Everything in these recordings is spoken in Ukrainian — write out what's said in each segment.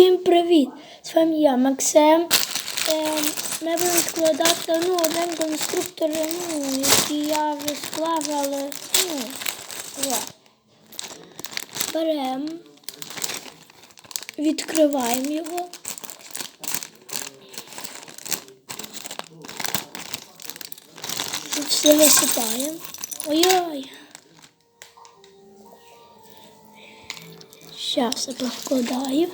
Всім привіт! З вами я, Максим. Ем, ми будемо складати ну, один конструктор, ну, який я вже склав, але ну. Беремо, відкриваємо його. Тут все висипаємо. Ой-ой! Зараз все поскладаю.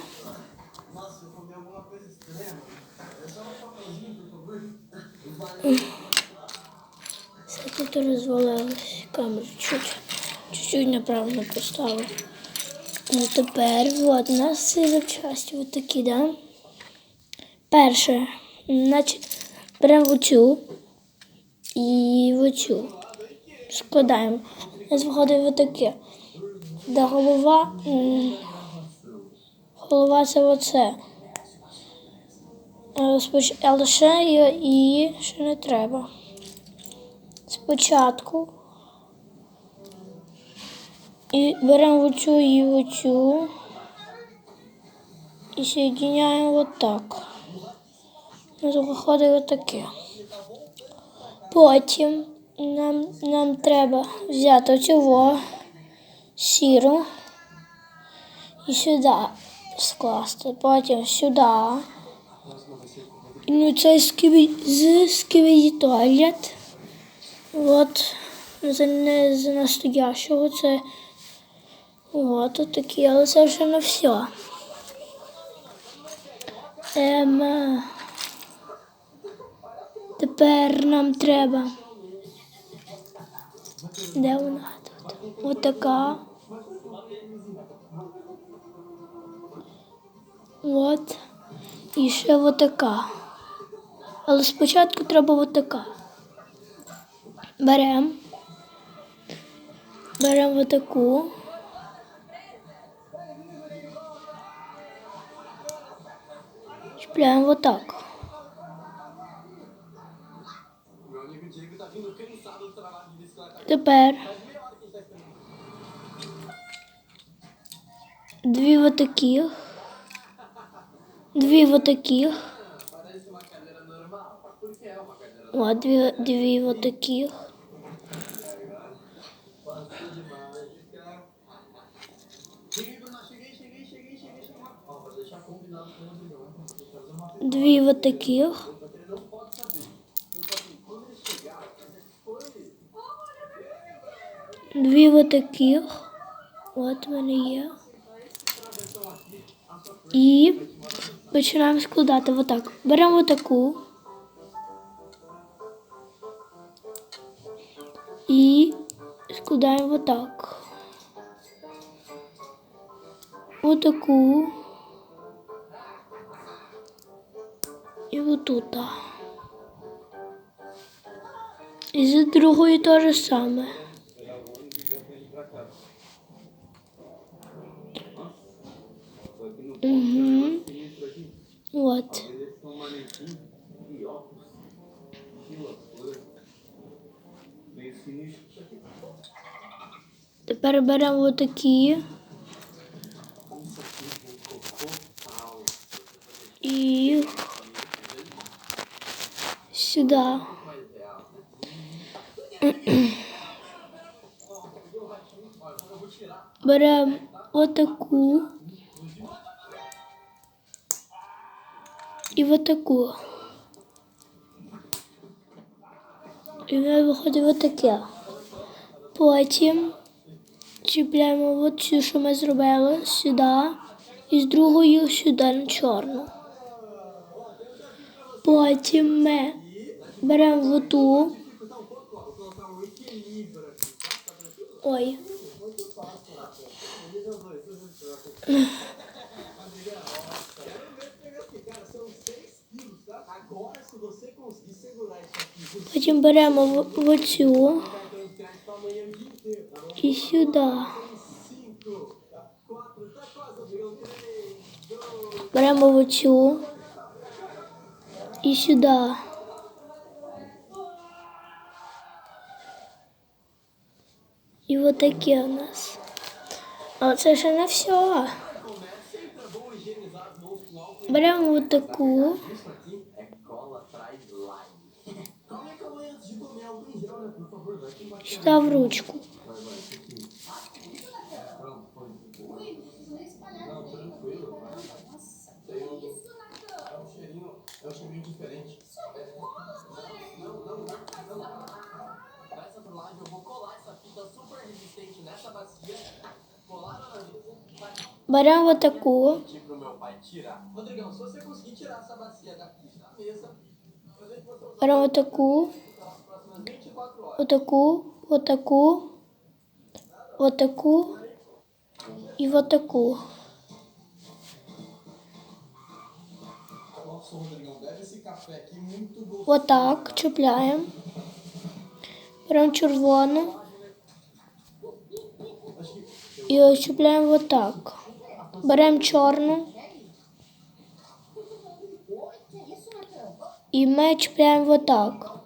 Все тут розвалилось. Камеру чуть, чуть-чуть неправильно поставив. Ну тепер от у нас всі запчасті от такі, да? Перше, значить, беремо оцю і оцю. Складаємо. У нас виходить отаке. Де голова. Голова це оце. Але ще її ще не треба. Спочатку. І беремо оцю і оцю. І соєдиняємо отак. У виходить отаке. Потім нам, нам треба взяти оцю сіру і сюди скласти. Потім сюди. Ну, це з туалет. От. Це не з настоящого, це от такі, але це вже не все. Ем, е, тепер нам треба. Де вона тут? Отака. От. І ще отака. Але спочатку треба отака. Беремо. Беремо отаку. Чіпляємо отак. Тепер дві отаких. Дві отаких. О, дві, дві отаких. Дві отаких. Дві отаких. От в мене є. І починаємо складати отак. Беремо отаку. Отак. Отаку. І отут. І з другої те же саме. Угу. Вот. Тепер беремо отакі. І сюди. Беремо отаку. І отаку. І в мене виходить отаке. Потім чіпляємо оцю, що ми зробили, сюди. І з другою сюди на чорну. Потім ми беремо оту. Ой. Потім беремо в- оцю і сюди. Беремо оцю і сюди. І отаке у нас. Але це ще не все. Беремо отаку. Isso aqui é cola отаку. Nossa, Rodrigão, bebe esse café aqui muito gostoso. Отак. Чіпляємо. Беремо червону. І чіпляємо отак. Беремо чорну. І ми чіпляємо отак.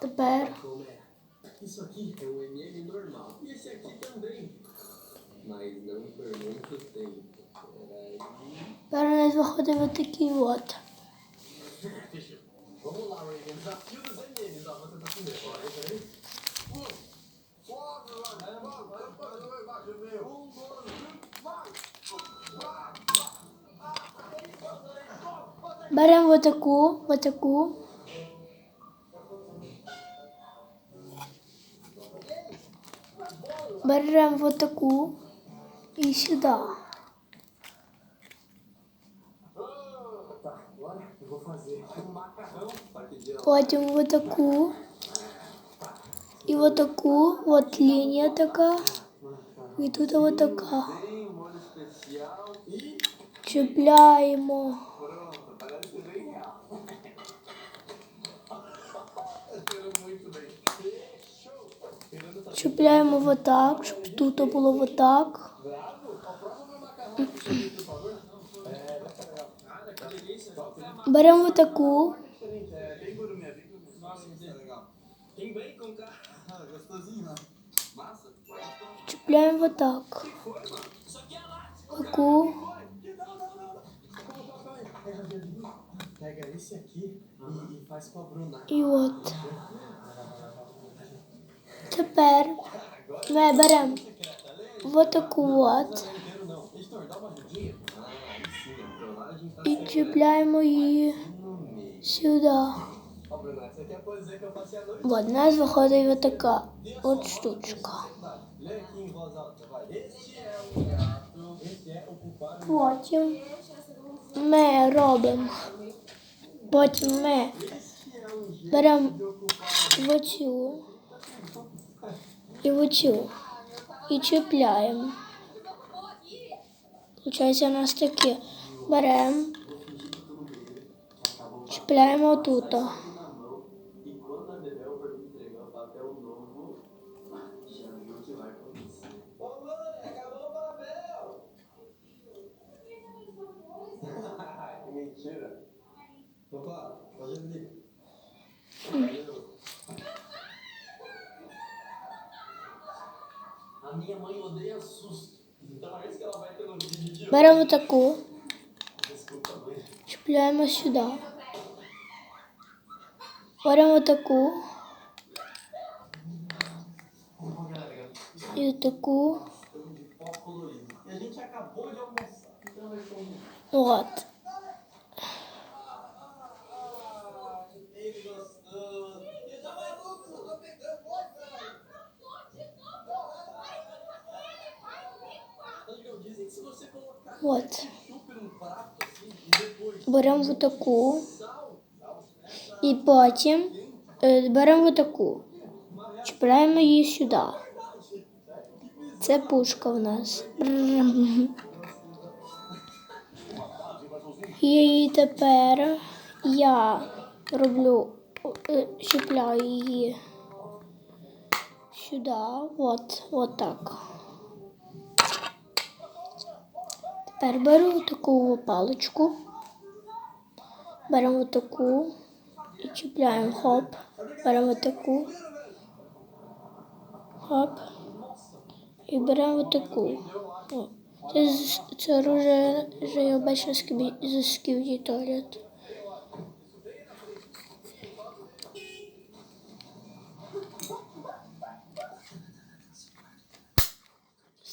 Тепер um MM. E тепер у нас виходить отакий от. Agora eu vou fazer um macarrão. Só que de Потім отаку. І отаку, от лінія така. І тут отака. Tem um molho especial e Чіпляємо. gourmet. Nossa, que legal. Tem bacon, cara. Gostosinho, né? Massa? Чіпляємо отак. Isso aqui é látigo. Таку. Não, não, não. Тепер ми беремо отаку от. Ah, і чіпляємо її сюди. Ó, Bruna, essa aqui é a poesia que eu passei a noite. От у нас виходить отака от штучка. Потім ми робимо. Потім ми беремо оцю і оцю і чіпляємо. Получається у нас таке. Беремо, чіпляємо тут. A minha mãe odeia susto. Então é isso que ela vai ter no vídeo. Bora outra cor. Desculpa, mãe. Espelhar é e estudar. Bora outra cor. E. E a gente acabou de almoçar. Então. What? От. Беремо таку sal, і потім е, беремо таку. Чіпляємо її сюди. Це пушка в нас. І тепер я роблю, е, чіпляю її сюди. От, от так. Тепер таку паличку. Беремо таку і чіпляємо хоп. Беремо таку. Хоп. І беремо таку. Це, це оружие, що я бачила з туалет.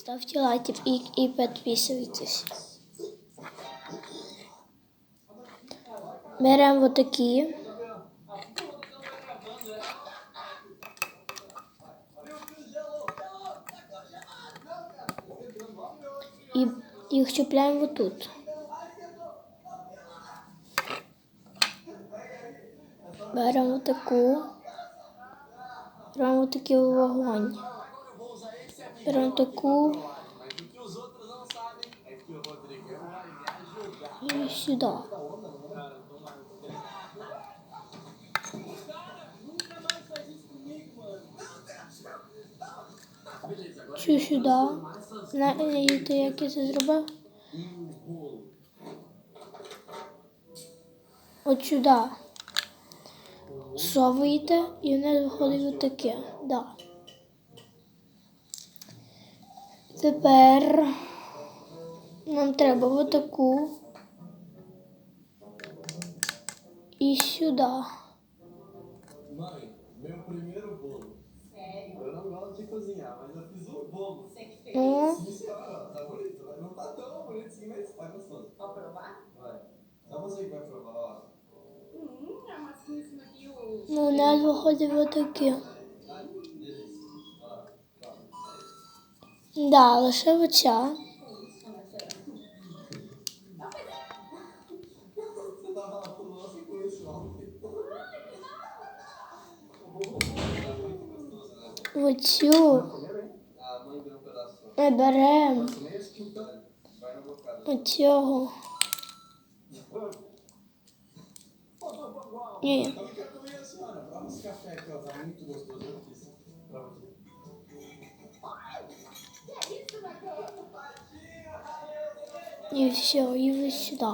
Ставте лайки и, и подписывайтесь. Беремо вот такі. І їх чіпляємо отут. Беремо таку. Беремо такий вогонь. Беремо таку me ajudar. і сюди. Знаєте, як я це зробив? От сюди. Совуєте і в нас виходить отаке. Да. Тепер нам треба отаку і сюди. Mãe, meu primeiro bolo. Sério? Eu não gosto de cozinhar, mas eu fiz um bolo. О, Sim, senhora, tá bonito. Mas Muito gostoso, né? Оцю um ми беремо оцього. Ні. І все, і ось сюди.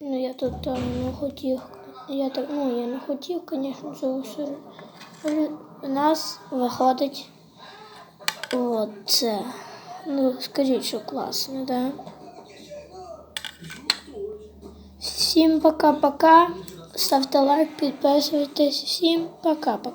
Ну, я тут теж не хотів. Я так, ну, я не хотів, звісно, цього все. Але у нас виходить оце. Ну, скажіть, що класно, да? Всім пока-пока. Ставте лайк, підписуйтесь. Всім пока-пока.